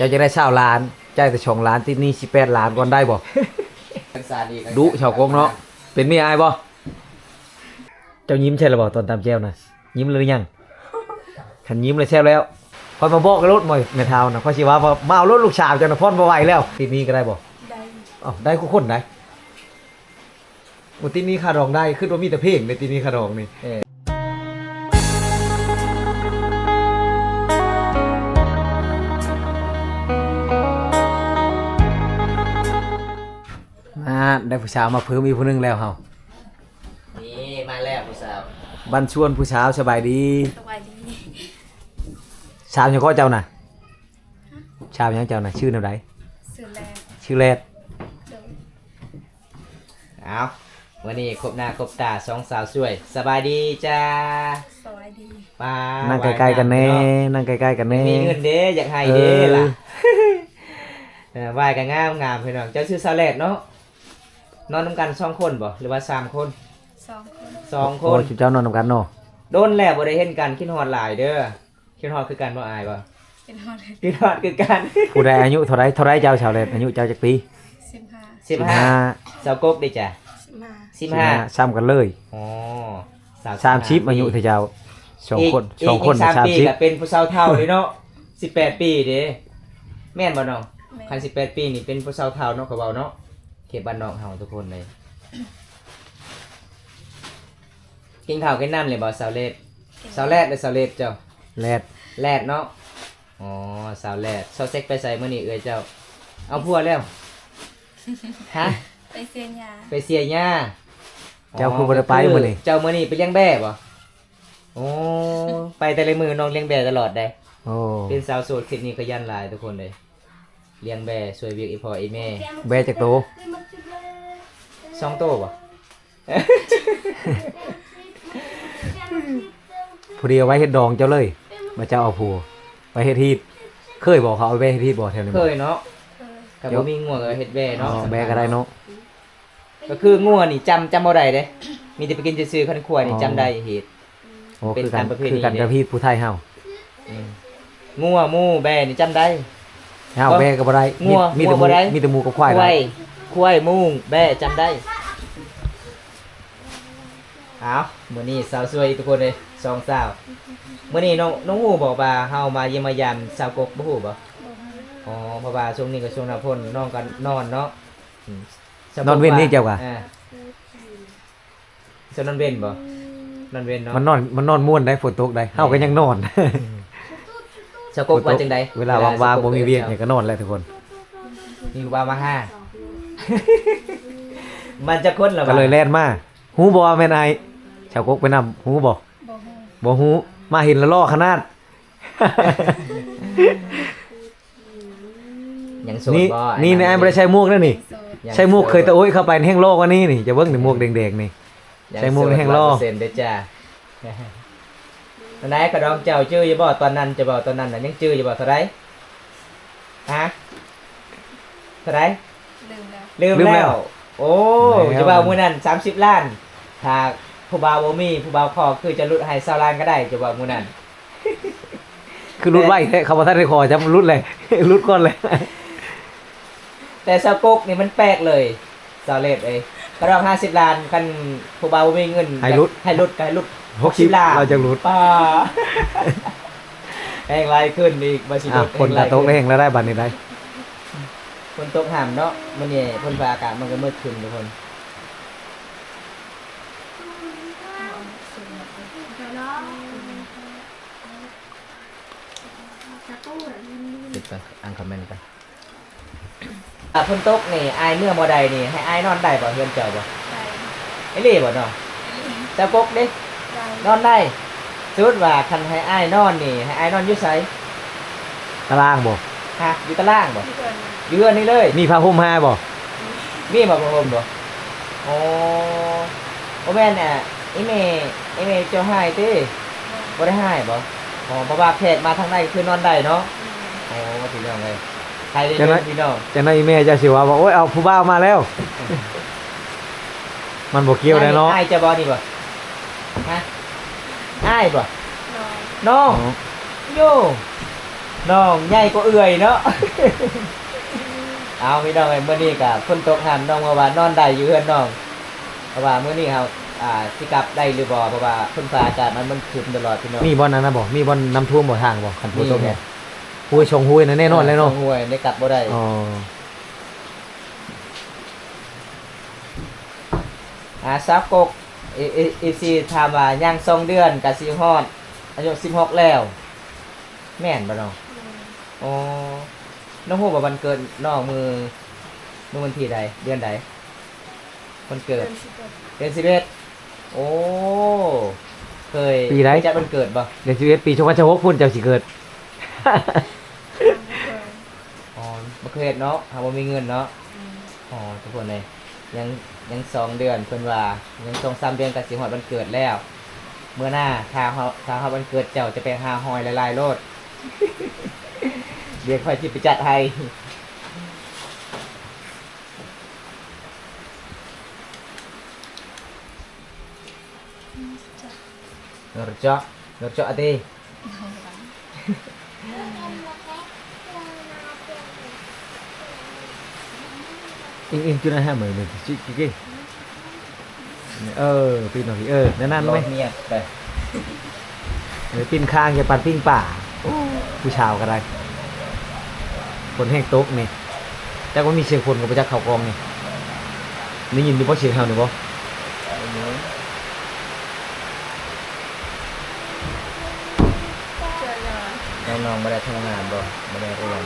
จ้าจะได้เช่าล้านจ่ายแต่ชองล้านที่นี่สิแปดล้านก่อนได้บ่กันซาดีดุชาวกงเนาะเป็นเมียอายบ่เจ้ายิ้มใช่หรือเปล่าตอนตามแจ้วนะยิ้มเลยหรือยังขันยิ้มเลยแช่วแล้วพอมาบอกกับรถมอยเมทาวนะพอชีว่าว่ามาเอารถลูกชาวเจ้านะพ่อนบ่ไหวแล้วทีนี้ก็ได้บ่ได้อ๋อได้คู่คนได้โอ้ทีนี้คาดองได้ขึ้นว่ามีแต่เพลงในทีนี้คาดองนี่ ผู้สาวมาเพิ่มอีกผู้หนึงแล้วเฮานี่มาแล้วผู้สาวบันชวนผู้สาวสบายดีสบายดีสาวยังก็เจ้าน่ะสาวยังเจ้าน่ะชื่อแนวใดสื่อแลนชื่อแรดเดี๋ยวเอาวันนี้ครบหน้าครบตาสองสาวสวย สบายดีจ้าสบายดีมานั่งใกล้ๆกันแน่นั่งใกล้ๆกันแน่ มีเงินเด้อยากให้เด้เออ ล่ะ เออไหวกันงามงามพี่น้องเจ้าชื่อสาวแลดเนาะ นอนน้ำกันสองคนบ่หรือว่าสามคนสองคนสองคโอ้นยเจ้านอนนำกันเนาะโดนแล้วบ่ได้เห็นกันคิดฮอดหลายเด้อคิดฮอดคือกันบ่อายบ่เป็นฮอดคิดฮอดคือกัน ผู้ใดอายุเท่าไรเท่าไรเจ้าชาวแรดอายุเจ้าจักปีสิบห้าสิบห้าสาวกกได้จ้ะสิบห้าสิบห้าซ้ำกันเลยอ๋อสาวสามชิปอายุเท่าเจ้าสองคนกสองคนกน่ะสามสามปีชิปก็เป็นผู้สาวเท่าเลยเนาะสิบแปดปีเด้แม่นบ่น้องแม่คันสิบแปดปีนี่เป็นผู้สาวเท่าเนาะเขาเบาเนาะ เขตบ้านนอกเฮาทุกคนเลย กินข้าวกินน้ำเลยบ่สาวเลดสาวแรดหรือสาวเลดเจ้าแรดแรดเนาะอ๋อสาวแรดสาวเซ็กไปใส่มื้อนี้เอ้ยเจ้า เอาพัวแล้วฮะไปเซียนยาไปเสียหญ้าเจ้าคือบ่ได้ไปมื้อนี้เจ้ามื้อนี้ไปเลี้ยงแบ่บ่โอ้ไปแต่ละมือน้องเลี้ยงแบ่ตลอดได้โอ้เป็นสาวโสดคลิปนี้ก็ยันหลายทุกคนเลย เลี้ยงแบ่ช่วยเวียกอีพ่ออีแม่แบจักโตสองโตบ่ผู้เดียวไว้เฮ็ดดองเจ้าเลยมาเจ้าเอาผัวไว้เฮ็ดฮีดเคยบอกเขาเอาไว้เฮ็ดฮีดบ่แถวนี้เคบ่ยเนาะเคยกับบ่มีงัวก็เฮ็ดแบ่อ๋อเนาะแบก็ได้เนาะก็คืองัวนี่จำจำบ่ได้เด้มีแต่ไปกินซื่อๆคันขวายนี่อ๋อจำได้เหตุโอ้เป็นคือกันตามประเพณีคือกันเนี่ยกับพี่ผู้ไทยเฮางัวหมูแบ่นี่จำได้ เฮาแบก็บ่ได้งัวมีแต่หงัวบ่ได้ มีแต่หมูกับควายคได้วายควายหมูแบ่จำได้เอามื้อนี้สาวสวยทุกคนเลยสองสาวมื้อนี้น้องน้องฮู้บอกว่าเฮามาเยี่ยมมายามสาวกกบ่ฮู้บ่บ่ฮู้อ๋อเพราะว่าช่วงนี้ก็ช่วงหน้าฝนน้องก็นอนเนาะอืมนอนเว้นนี่เจ้าก่ะอ่าจะนอนเว้นบ่นอนเว้นเนาะมันนอนมันนอนม่วนได้ฝนตกได้เฮาก็ยังนอน สาวกกว่าจังไดเวลาว่างๆบ่มีเวียกเนี่ยก็นอนแล้วทุกคน มีว่ามาห้ามันจะคนเหรอก็เลยแล่นมาฮู้บ่ว่าแม่นไอชาวกกไปนำฮู้บ่บ่ฮู้บ่ฮู้มาเห็นแล้วล่อขนาดยังโสดนี่บ่นี่นายบ่ได้ใช้หมวกนั่นนี่โสดยังใช้หมวกเคยตะโอ้ยเข้าไปในแห้งโลกว่านี่นี่จะเบิ่งนี่หมวกแดงๆนี่ยังใช้หมวกในแห้งล่อโสด100%เด้อจ้า ตอนไหนกระดองเจ้าชื่ออย่าบอกตอนนั้นจะบอกตอนนั้นน่ะยังชื่ออย่าบอกเท่าไรฮะเท่าไรลืมแล้วลืมแล้วโอ้แล้ว จะบ่าวมื้อนั้น30ล้านถ้าผู้บ่าวบ่มีผู้บ่าวขอคือจะลดให้20ล้านก็ได้จะบ่าวมื้อนั้น คือรุดไว้แท้เขาบ่ทันได้ขอจำรุดเลย รุดก่อนเลย แต่สกกนี่มันแปลกเลยสาวเลดเอ้ยกระดอง50ล้านคันผู้บ่าวบ่มีเงินให้รุด ให้ลดก็ให้ลด 60 60ล้านเราจะรุดป้าแห้งไรขึ้นอีกบ่สิลอะดคนกระตกได้แห้งแล้วได้บัดนี้ได้ฝนตกห่ามเนาะมื้อนี้ฝนฟ้าอากาศมันก็มืดขึ้นทุกคนปิดไปอ่านคอมเมนต์ไปอะฝนตกนี่อายเมื่อบ่ใดนี่ให้อายนอนได้บ่เฮือนเจ้าบ่ได้ไอ้เล่บ่เนาะเจ้ากกเด้ได้ นอนได้สมมุติว่าคันให้อายนอนนี่ให้อายนอนอยู่ไสตารางบ่ฮะอยู่ตารางบ่ที่เพิ่นอยู่เฮือนนี่เลยมีผ้าห่มห้าบ่มีบ่บ่ห่มบ่โอ้บ่แม่นน่ะอีเมอีเมเจ้าให้ติบ่ได้ให้บ่อ๋อเพราะว่าแขกมาทางในคือนอนได้เนาะโอ้พี่น้องเอ้ยใครได้เด้อพี่น้องจังได๋แม่เจ้าสิว่าว่าโอ้ยเอาผู้บ่าวมาแล้ว มันบ่เกี่ยวเลยเนาะอ้ายจะบอนี่บ่ ฮะอ้ายบ่นอนน้องอ๋อโยน้องใหญ่ก็เอื่อยเนาะ เอาพี่น้องไอ้เมื่อนี้กับฝนตกหันน้องมาว่านอนได้อยู่เฮือนน้องเพราะว่าเมื่อนี้ครับอ่าสิกลับได้หรือบ่เพราะว่าฝนฟ้าอากาศมันมันครึมตลอดพี่น้องมีบอลนั้นนะบอกมีบอลน้ำท่วมบ่ทางบอกคันฝนตกมีไงเนี่ยหุยชงหุยนะแน่นอนเลยเนาะห่วยได้กลับบ่ได้อ๋ออ่าซับกก อีอีอีซีถามว่าย่างสองเดือนกับสิฮอดอายุ16แล้ว แม่นบ่น้องอ๋อน้องฮู้ว่าวันเกิดน้องมือมือวันที่ใดเดือนใดวันเกิด เดือนสิบเอ็ดโอ้เคยปีใด จัดวันเกิดบ่เดือนสิบเอ็ดปีชงวันชงพุ่นเจ้าสิเกิด อ๋อบ่เคยเฮ็ดเนาะหาบ่มีเงินเนาะ อ๋อทุกคนเลย ยังยังสองเดือนเพิ่นว่ายังสองสามเดือนก็สิฮอดวันเกิดแล้ว เมื่อหน้าถ้าเฮาถ้าเฮาวันเกิดเจ้าจะไปหาหอยหลายๆโลดเดี๋ยวค่อยสิไปจัดให้ Ngerjok, ngerjok ati. อิ งอิงจุดนะฮะเหมือนเหมือนชิกิกิเออปีนหน่อยเออนั่นนั่นไหมเมียไปเออปิ้นข้างจะปันปิ้งป่าผู้ชาวก็ได้คนแห้งโต๊กนี่แต่ว่ามีเสียงคนกับประจักษ์เขากองนี่นี่ยินดีเพราะเสียงเฮาหรือเปล่าน้องๆไม่ได้ทำงานบ่ไม่ได้เรียน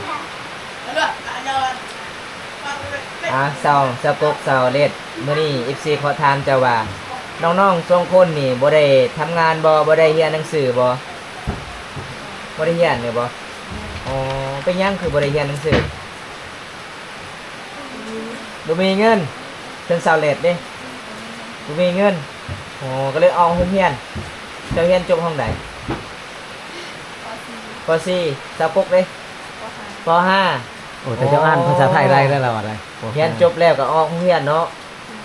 อะเสาเสากกเสาเล็ดมื้อนี้ FC ขอถามเจ้าว่าน้องๆสองคนนี่บ่ได้ทำงานบ่บ่ได้เรียนหนังสือบ่บ่ได้เรียนเลยบ่อ๋อเป็นหยังคือบ่ได้เรียนหนังสือบ่มีเงินเพิ่นเสาเล็ดเด้บ่มีเงินอ๋อก็เลยออกโรงเรียนเจ้าเรียนจบห้องใดป .4 เสากกเด้ป .5 โอ้แต่เจ้าอ่านภาษาไทยได้แล้วเราอะไรเรียนจบแล้วก็ออกโรงเรียนเนาะ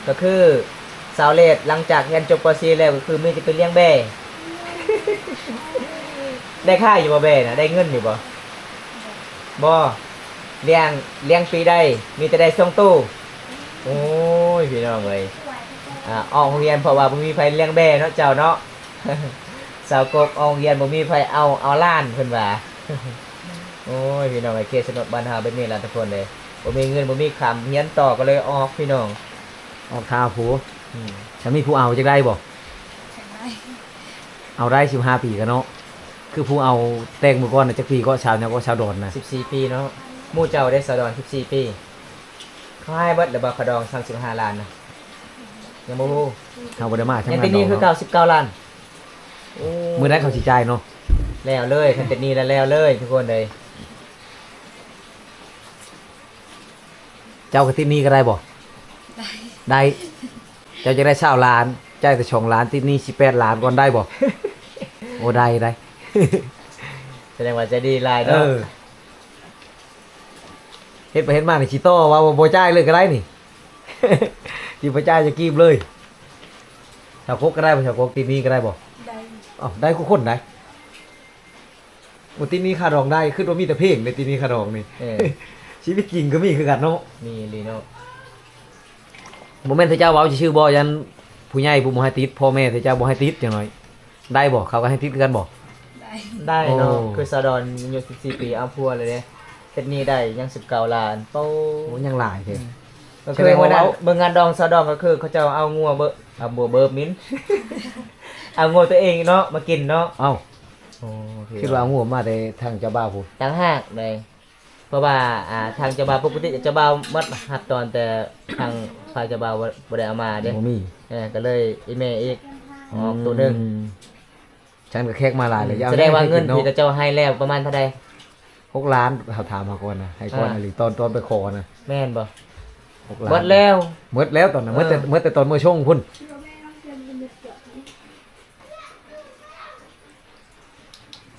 ก็คือสาวเลดหลังจากเรียนจบป .4 แล้วก็คือมีจะไปเลี้ยงแบ่ได้ค่าอยู่บ่แบ่นะได้เงินอยู่บ่บ่เลี้ยงเลี้ยงฟรีได้ มีแต่ได้ส่งตู้โอ้ยพี่น้องเอ้ยอ่าออกโรงเรียนเพราะว่าบ่มีไผเลี้ยงแบ่เนาะเจ้าเนาะสาวกกออกโรงเรียนบ่มีไผเอาเอาล้านเพิ่นว่า โอ้ยพี่น้องไอ้เคสนดบ้านเฮาเป็นนี่ล่ะทุกคนเลยบ่มีเงินบ่มีคำเฮียนต่อก็เลยออกพี่น้องออกทาผู้อืมฉันมีผู้เอาจะได้บ่แข็งได้เอาได้สิบห้าปีกันเนาะคือผู้เอาแตงมือก้อนน่ะจักปีก็ชาวเนี่ยก็ชาวโดนนะ14ปีเนาะหมู่เจ้าได้สะดอน14ปีเขาให้เบิดหรือบ่ขะดอง35ล้านนะยังบ่ฮู้เอาบ่ได้มาทำยังงานเป็นหนี้คือดอก99ล้านโอ้มือได้เขาสิจ่ายเนาะแล้วเลยคันเป็นหนี้แล้วแล้วเลยทุกคนเลย เจ้ากระติดหนี้ก็ได้บ่ได้ได้เจ้าจะได้เช่าล้านจ่ายแต่ชองล้านติดหนี้สิบแปดล้านก่อนได้บ่โอ้ได้ได้ แสดงว่าใจะดีหลายเอเนาะอเฮ็ดไปเฮ็ดมาในชิโต้ว่าบ่บ่จ่ายเลยก็ได้นี่สิบ่จ่ายจะกีบเลยชาวโคกก็ได้บ่ชาวโคกติดหนี้ก็ได้บ่ได้อ๋อได้ทุกคนได้โอ้ติดหนี้ค่าดองได้ขึ้นว่ามีแต่เพลงในติดหนี้ค่าดองนี่ เออ ชีวิตจริงก็มีคือกันเนาะมีลีเนาะโมเมนต์ที่เจ้าเว้าชื่อบ่ยันผู้ใหญ่ผู้บ่ให้ติดพ่อแม่ที่เจ้าบ่ให้ติดจังหน่อยได้บ่เขาก็ให้ติดคือกันบ่ ได้ได้เนาะโอ้ คือสะดอนอายุ14ปีเอาพัวเลยเด้เป็นหนี้ได้ยัง19ล้านโป้โอ้ยังหลายเลยก็แสคือดงว่าวันนั้นเราเบิ่งงานดองซาดองก็คือ เขาจะเอางัวเบอเอาบัวเบิร์มิ้น เอางัวตัวเองเนาะมากินเนาะเอ้าโอ้คิดว่าเอาหัวมาแต่ทางเจ้าบ่าวพูด ต่างหากเลย เพราะว่าอ่าทางเจ้าบ่าวปกติเจ้าบ่าวมัดหัดตอนแต่ทางฝ่ายเจ้าบ่าวบ่บ่ได้เอามาเด้บ่มีเออก็เลยอีเมอีกออกตัวหนึงอืมฉันก็แขกมาหลายเลยอย่แสดงว่าเงินให้ที่กิเจ้าให้แล้วประมาณเท่าใด หกล้านเขาถามมาก่อนนะให้ก่อนอ่า อะไรตอนตอนไปขอนะแม่นบ่หกล้านหมดแล้ว หมดแล้วตอนนั้นหมดแต่เออ หมดแต่ตอนเมื่อช่วงพุ่น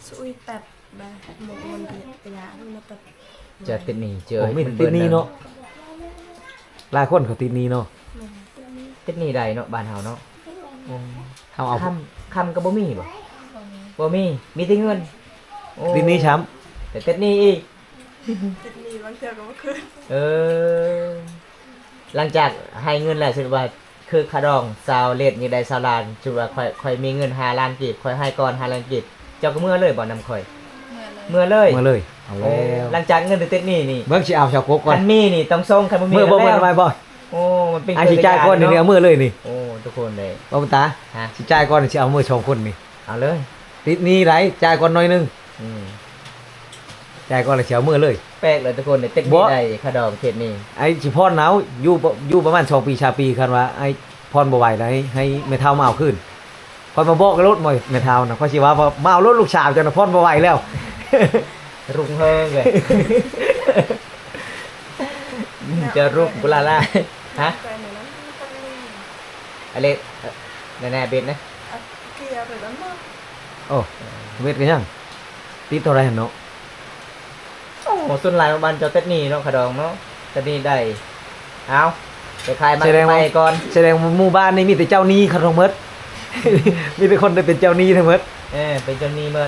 สุยตัดบาหมกมันเดียดไปยามันตัดเจะติดหนี้เจอโอ้มีติดหนี้เนาะหลายคนเขาติดหนี้เนาะติดหนี้ใดเนาะบ้านเฮาเนาะเอาเอาคำคำก็บ่มีบ่ตรงนี้บ่มีมีแต่เงินโอ้ติดหนี้ช้แต่เต็ดหนี่อีกติดหนีบางเทื่อก็บ่คืนเออหลังจากให้เงินแล้วสุดว่าคือคาดองซาวเลดนี่ได้ซาวล้านสุดว่าค่อยค่อยมีเงิน5ล้านกีบค่อยให้ก่อน5ล้านกีบเจ้าก็เมื่อเลยบ่นำค่อย เมื่อเลยเมื่อเลยมาเลยเอาแล้วหลังจากเงินเต็ดหนี่นี่เบิ่งสิเอาชาวกกก่อคันนมีนี่ต้องส่งคันบ่มีเมื่อบ่ก็เบิ่งแล้วทำไมบ่โอ้มันเป็นไอ้สิจ่ายก่อนนี่เอามือเลยนี่โอ้ทุกคนเลยบ่บุญตาฮะสิจ่ายก่อนสิเอามือสองคนนี่เอาเลยติดหนี้ไรจ่ายก่อนหน่อยหนึงอืมจ่ายก่อนแล้วสิเอามือเลย แปลกเลยทุกคนเลยเต็ดหบ่ นี่ได้คาดองเขตนี่ไอ้สิพรหนาวอยู่บ่อยู่ประมาณ2ปีชาปีคันว่าไอ้พรบ่ไหวแล้วให้ให้แม่เฒ่ามาเอาคืนพอยมาบอกกับรถหม่อยแม่เฒ่านะเพราะสิว่าว่ามาเอารถลูกสาวจังนะพรบ่ไหวแล้ว รุงเฮิงเลยจะรุกบุลาล่าฮะใจในนั้นต้องมีอะไรเอ่อแน่ๆเบ็ดนะอะเกลียร์ไปแล้วเนาะโอ้เม็ดกันยังติดเท่าไหร่หั่นเนาะโอ้โหส่วนหลายของมันเจะเต็ดหนี่เนาะคาดองเนาะเต็ดหนี่ได้เอาไปขายมันไปก่อนแสดงว่าหมู่บ้านนี่มีแต่เจ้าหนี้ครับทั้งหมดมีแต่คนได้เป็นเจ้าหนี้ทั้งหมดเออเป็นเจนนี่เมื่อ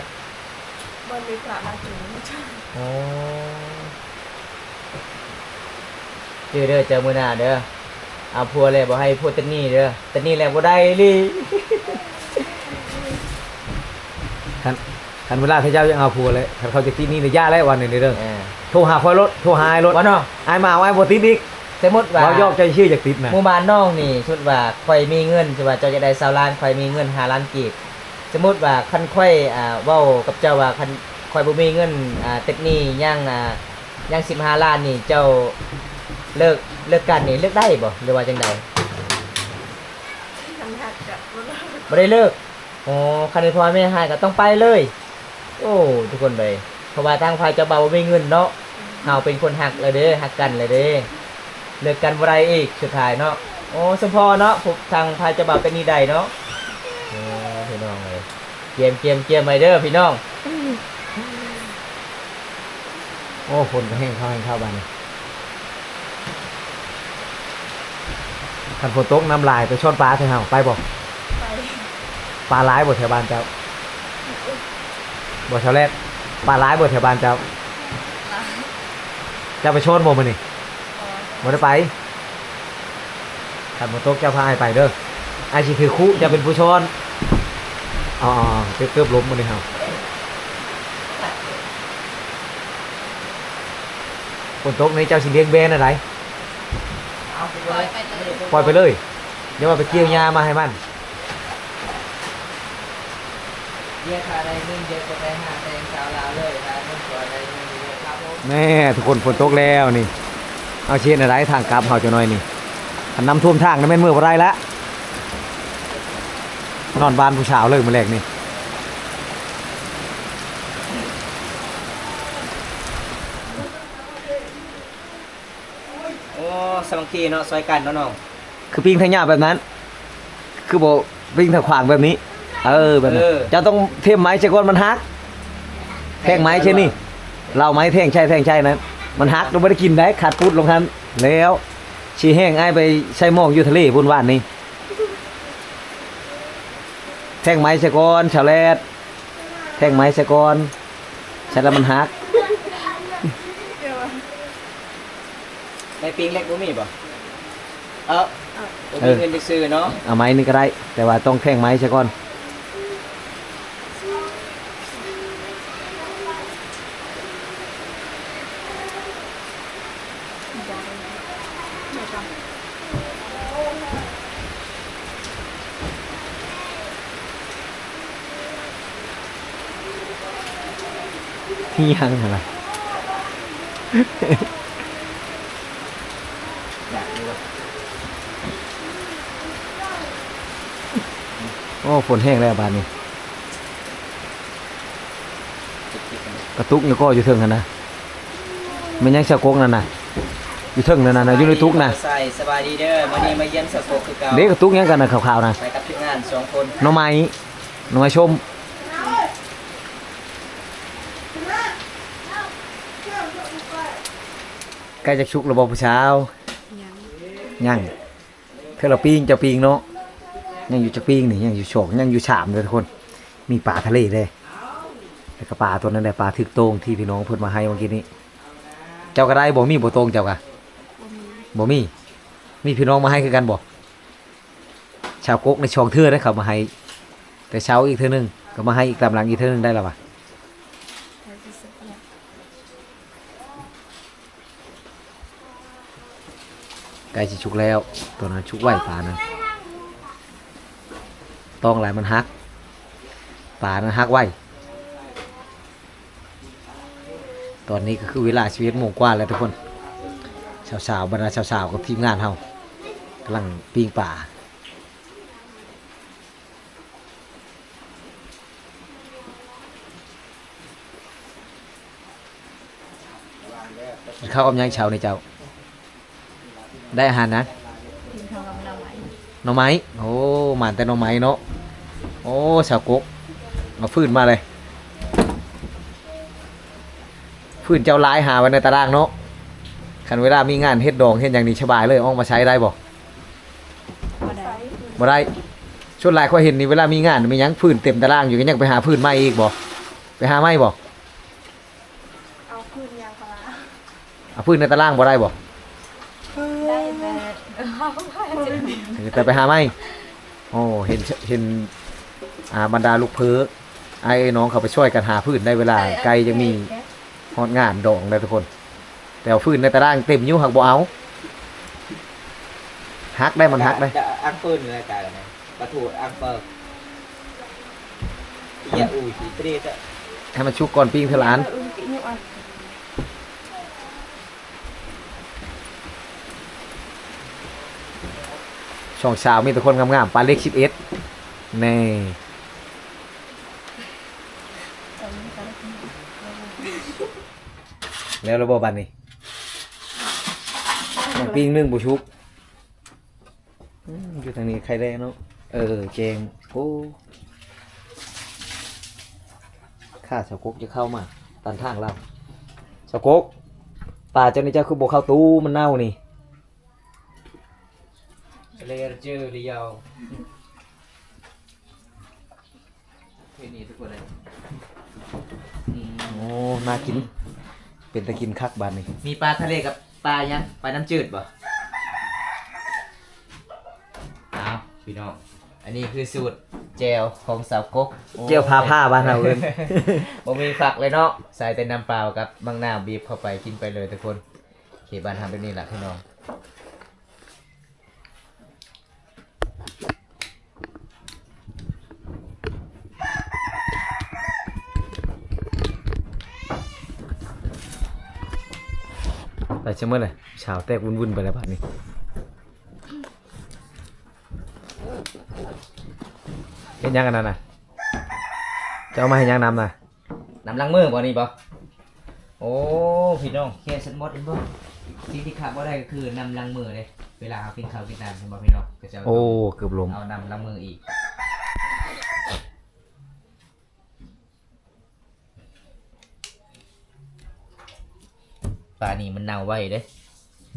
บ่มีพระมาถึงจ้ะโอ้เจอเด้อเจอมือหน้าเด้อเอาพัวเลยบอกให้พูดเต็ดหนี่เด้อเต็ดหนี่แหละบ่ได้ลิคันคันเวลาเขาเจ้ายังเอาผัวเลยคันเขาจะติดหนี้ในย่าแล้ววันหนึงนี่เด้อเออโทรหาคอยรถโทรหาไอ้รถวะเนาะไอ้มาเอาไอ้บ่ติดอีกสมมติว่าเรายอกใจชื่อจากติดนะหมู่บ้านน้องนี่ชุดว่าค่อยมีเงินใช่ว่าเจ้าจะได้สาวล้านค่อยมีเงินหาล้านกีบ สมมติว่าคันค่อยอ่าเว้ากับเจ้าว่าคันค่อยบ่มีเงินอ่าเต็กนี่ย่างอ่าย่าง15ล้านนี่เจ้าเลิกเลิกกันนี่เลิกได้บ่หรือว่าจังใดทำหักกับบ่ได้บ่ได้เลิกอ๋อคันที่พ่อแม่ให้ก็ต้องไปเลย โอ้ทุกคนเลยเพราะว่าทางฝ่ายเจ้าบ่าวบ่มีเงินเนาะเฮาเป็นคนหักเลยเด้หักกันเลยเด้เลิกกันบ่ได้อีกสุดท้ายเนาะโอ้สมพอเนาะพวกทางฝ่ายเจ้าบ่าวเป็นนี่ใดเนาะ เกมเกมเกมไมเดอร์พี่น้อง โอ้ฝนก็แห้งเข้าแห้งเข้าบ้านนี่คันฝนตกน้ำลายไปช้อนปลาใช่เฮาไปบ่ไปปลาร้ายบ่แถวบ้านเจ้าบ่แถวแรกปลาร้ายบ่แถวบ้านเจ้าเจ้าไปชนบ่มื้อนี่บ่ได้ไปคันฝนตกเจ้าพาให้ไปเด้อไอ้สิคือคู่จะเป็นผู้ชน อ๋อๆเกือบเกือบล้มมื้อนี้เฮาฝนตกนี่เจ้าสิเลี้ยงแบนอะไรปล่อยไปเลยปล่อยไปเลยเดี๋ยวว่าไปเกี่ยวยามาให้มันเรียกอะไรเงินเยอะก็ไปหาแตงสาวลาวเลยนะเงินตัวอะไรเงินเยอะครับผมแม่ทุกคนฝนตกแล้วนี่ เอาเชียนอะไรทางกลับเฮาจะหน่อยนี่คันน้ำท่วมทางนั่นแม่นมือบ่ได้ละ นอนบ้านผู้สาวเลยมื้อแรกนี่โอ้สมังคีเนาะซอยกันเนาะน้องคือปิ้งทางหญ้าแบบนั้น คือบ่ปิ้งทางขวางแบบนี้ เออแบบนั้นจะต้องเทมไม้ใช่ก่อนมันฮักแท่งไม้ใช่นี่ เราไม้แท่งใช่แท่งใช่นั้น มันฮักเราไม่ได้กินได้ขาดพุดลงทันแล้วชีแห้งไอ้ายไปใช้หมองอยู่ทะเลพุ่นว่านนี่ แท่งไม้ใช่ก่อนชาวแรดแท่งไม้ใช่ก่อนใช่แล้วมันฮักเดี๋ยวว่าในปิงเล็กบ่มีบ่เออบ่มีเงินไปซื้อเนาะเอาไม้นี่ก็ได้ แต่ว่าต้องแท่งไม้ใช่ก่อน ที่ยังอะไรอยากดูว่าโอ้ฝนแห้งแล้วบานนี้จิกๆกันกระตุกอยู่ก็อยู่เทิงกันนะมันยังสะกกนั่นน่ะอยู่เทิงนั่นน่ะนะอยู่ในตุกน่ะใส่สบายดีเด้อมื้อนี้มาเยี่ยมสะโกกคือเก่าเด็กกระตุกยังกันนะขาวๆนะไปกับทีมงานสองคนหน้องไม้หน้องไม้ชม ใกล้จะชุกระบบผู้เช้ายังยังคือเราปิ้งจะปิ้งเนาะยังอยู่จะปิ้งนี่ยังอยู่โฉกยังอยู่ฉามเลยทุกคน มีปลาทะเลเลยแล้วก็ปลาตัวนั้นแหละปลาถึกโตงที่พี่น้องเพิ่นมาให้เมื่อกี้นี้ เจ้าก็ได้บ่มีบ่โตงเจ้าก็บ่มีบ่มี มีพี่น้องมาให้คือกันบ่ชาวกกในช่องเทื่อได้เขามาให้ แต่เช้าอีกเทื่อนึงก็มาให้อีกตามหลังอีกเทื่อนึงได้แล้วว่ะ ใครจะสักอย่าง ใกล้สิชุกแล้ว ตัวนั้นชุกไหวปลานั้นต้องหลายมันฮักปลานั้นฮักไหวตอนนี้ก็คือเวลาชีวิตโมงกว่าแล้วทุกคนสาวๆบรรดาสาวๆกับทีมงานเฮากำลังปิ้งป่ากินข้าวกับยังเช้าในเจ้า ได้อาหารนะกินข้าวกับน้ำไหมหน่อไม้ โอ้หมานแต่หน่อไม้เนาะ โอ้สาวกกเอาฟืนมาเลย ฟืนเจ้าลายหาไว้ในตารางเนาะคันเวลามีงานเฮ็ดดองเฮ็ดอย่างนี้สบายเลยเออกมาใช้ได้บ่บ่ได้บ่ได้ช่วงหลายข้อยเห็นนี่เวลามีงานมีหยังฟืนเต็มตารางอยู่ก็ยังไปหาฟืนใหม่อีกบ่ไปหาใหม่บ่เอาคืนยางพาราเอาฟืนในตารางบ่ได้บ่ได้แต่ แต่ไปหาใหม่โอ้เห็นเห็นอ่าบรรดาลูกเพิกไอ้น้องเขาไปช่วยกันหาฟืนได้เวลา ไกลยังมีฮอดงานดองได้ทุกคน แต่ฟืนในตารางเต็มยู่หักบ่เอาฮักได้มันฮักได้อังเปิลอะไรกันนะปลาทูอังเปิลอย่าอูสีเตรียะให้มันชุกก่อนปิ้งเทละอัน เออกินอยู่อะ ช่องเช้ามีแต่คนงามๆปลาเล็ก11แน่แล้วระบบบันนี้น้องปิ้งนึ่งบุชุกอยู่ทางนี้ใครได้เนาะเออเจงโอ้ข้าสาวกกจะเข้ามาตันทางเราสาวกกป่าเจ้านี่เจ้าคือบ่เข้าตู้มันเน่านี่ เลเจอร์เดียวเห็นนี่ทุกคนเลยอืมโอ้น่ากิน เป็นตะกินคักบานนี่มีปลาทะเลกับปลายังปลาน้ำจืดป่ะอ้าวพี่น้อง อันนี้คือสูตรเจลของสาวกกเจียวพาผ้าบ้านเราเอิ้นบ่มีฝักเลยเนาะ ใส่แต่น้ำเปล่ากับบางน้ำบีบเข้าไปกินไปเลยทุกคนเขบ้านทำแบบนี้แหละพี่น้อง ไปเชื่อเมื่อไหร่ชาวแตกวุ่นๆไปแล้วบานนี้เห็นยังกันนั่นน่ะจะเอามาให้ยังนำน่ะน้ำล้างมือบ่นี่บ่โอ้พี่น้องแค่ฉันหมดเองบ่สิ่งที่ขาดบ่ได้ก็คือน้ำล้างมือเลยเวลาเอากินข้าวกินน้ำใช่บ่พี่น้องก็จะโอ้เกือบลมเอาน้ำล้างมืออีก ปลานี่มันเน่าไว้เด้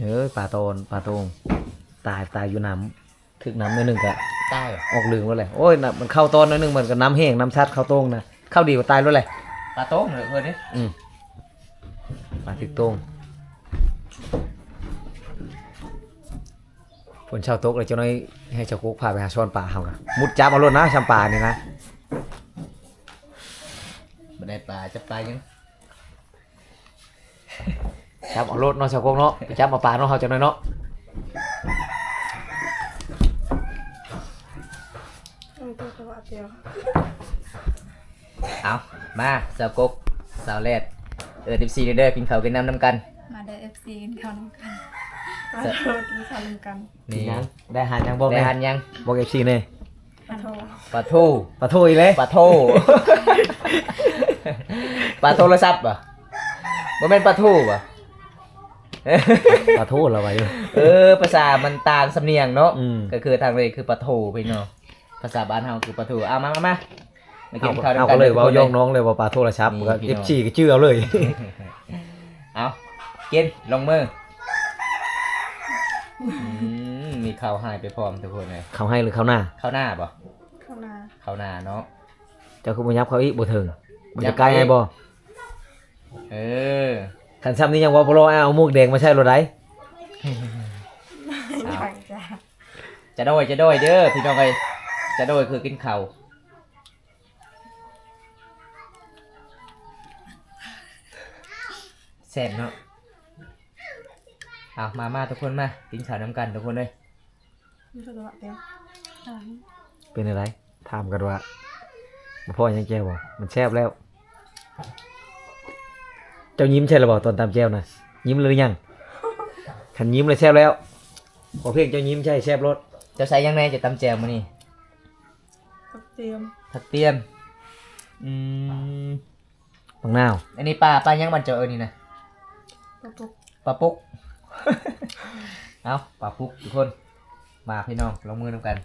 เอ้ยปลาโตนปลาโตงตายตายอยู่น้ำถึกน้ำนิดนึงกะใต้เหรอออกเหลืองแล้วแหละโอ้ยน่ะมันเข้าตอนนิดนึงเหมือนกับน้ำแห้งน้ำชัดเข้าโต้งนะเข้าดีกว่าตายแล้วแหละปลาโต้งเหรอเพื่อนเด้อืมปลาถึกโต้งฝนชาวโต๊กเลยเจ้าน้อยให้เจ้ากุ๊กพาไปหาช้อนปลาเฮานะมุดจับเอารถนะชำปลานี่นะบ่ได้ปลาจะปลายัง จับเอารถเนาะชาวกุ๊กเนาะไปจับมาปลาเนาะเฮาเจ้าน้อยเนาะอืมตัวตัวเดียวเอามาสาวกกสาวแรดเออ14เด้อกินข้าวกินน้ำน้ำกันมาเด้อ FC กินข้าวน้ำกันมาโทรกินข้าวรวมกันนี่ยังได้หายังบอกได้เลยหันยังบอกเอฟซีเนี่ยมาโทรปลาทูปลาทูอีกเลยปลาโทปลาโทรศัพท์ป่ะบ่แม่นปลาทูป่ะ ปลาทูเราไว้อยู่เออ ภาษามันต่างสำเนียงเนาะอืมก็คือทางเลยคือปลาทูพี่เนาะ ภาษาบ้านเฮาคือปลาทูเอามามามามากิเอานข้าวเอาด้วยกัก็นเลยเว่าทุกคนย่องน้องเลยว่าปลาทูระชับนี่ก็พี่เอน้ฟองซีก็ชื่อเอาเลย เอากิน ลงมืออืมมีข้าวหายไปพร้อมทุกคนเลยเขาให้หรือเขาหน้า ข้าวหน้าป่ะเข้านาข้าวหน้าเนาะ เจ้าคุณบุญยับเขาอีกบ่ถึงมันจะไกลไงบ่ เออ คันซ้ำนี้ยังว่าบ่รอเอาหมูกแดงมาใช้รถได้อยากจะจะโดยจะโดยเด้อพี่น้องเอ้ยจะโดยคือกินข้าวแซ่บเนาะเอามามาทุกคนมากินข้าวน้ำกันทุกคนเลยไม่รู้ว่าเต็มเป็นอะไรถามกันว่าบ่พ่อยังแก้วบ่มันแซ่บแล้ว เจ้ายิ้มใช่หรือเปล่าตอนตามแก้วนะยิ้มหรือยังคันยิ้มเลยแซ่บแล้วขอเพียงเจ้ายิ้มใช่แซ่บรสจะใส่ยังไงจะตำแจวมานี่กับเตรียมผักเตี้ยมอืมบังนาวอันนี้ปลาปลายังมันเจอเออนี่นะปุ๊บปุ๊บปลาปุ๊ก เอาปลาปุ๊กทุกคน มาพี่น้องลงมือทำกัน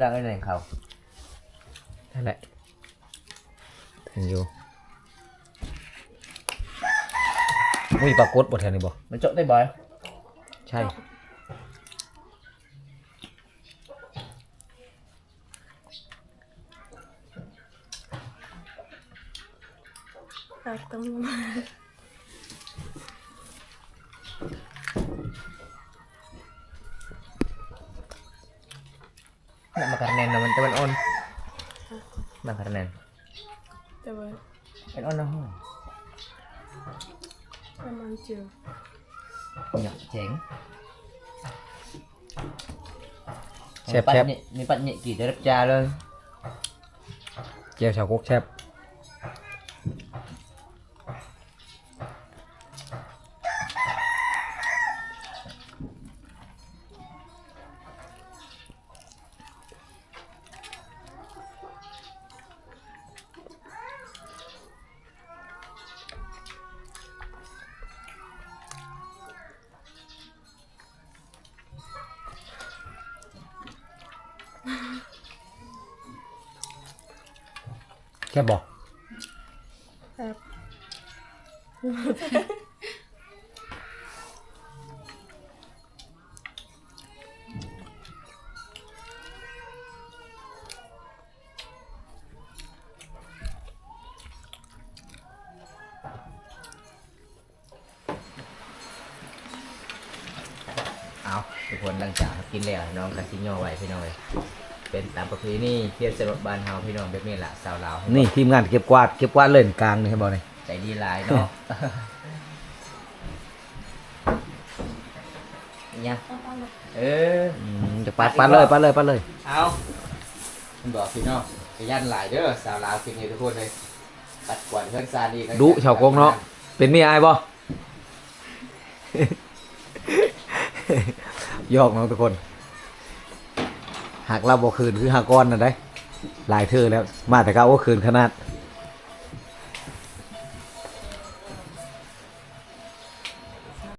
ร่างไอ้แหล่งเขานั่นแหละถึงอยู่ มีปลากดบ่แทนนี่บ่มันเจาะได้บ่อยใช่ตักต้อง นั่นมาการแนนนะมันจะมันอ่อนมาการแนน แต่ว่า เป็นอ่อนนะฮะ ประมาณเจียว ห ยักเจ๋งแซ่บปัดแซ่บนี่ นี่ปัดนี่กี่จะรับเลยแก้วชาวกกแซ่บแค่บเอาทุกคนหลังจากกินแล้วน้องกันซิโยไว้พี่น้องเลย เป็นตามประเพณีเพียรสรบบ้านเฮาพี่น้องแบบนี้แหละสาวลาวนี่ทีมงานเก็บกวาดเก็บกวาดเล่นกลางนี่ให้บ่นี่ใจดีหลายเนาะเนี่ยเอออืมจะปัดปัดเลยปัดเลยปัดเลยเอามันบอกพี่น้องขยันหลายเด้อสาวลาวสิ่งนี้ทุกคนเลยปัดกวาดเพื่อนซาดีดุชาวกงเนาะเป็นมีอายบ่ยอกเนาะทุกคน หากเราบ่คืนคือหากก้อนนั่นได้หลายเธอแล้ว มาแต่ก็ว่าคืนขนาด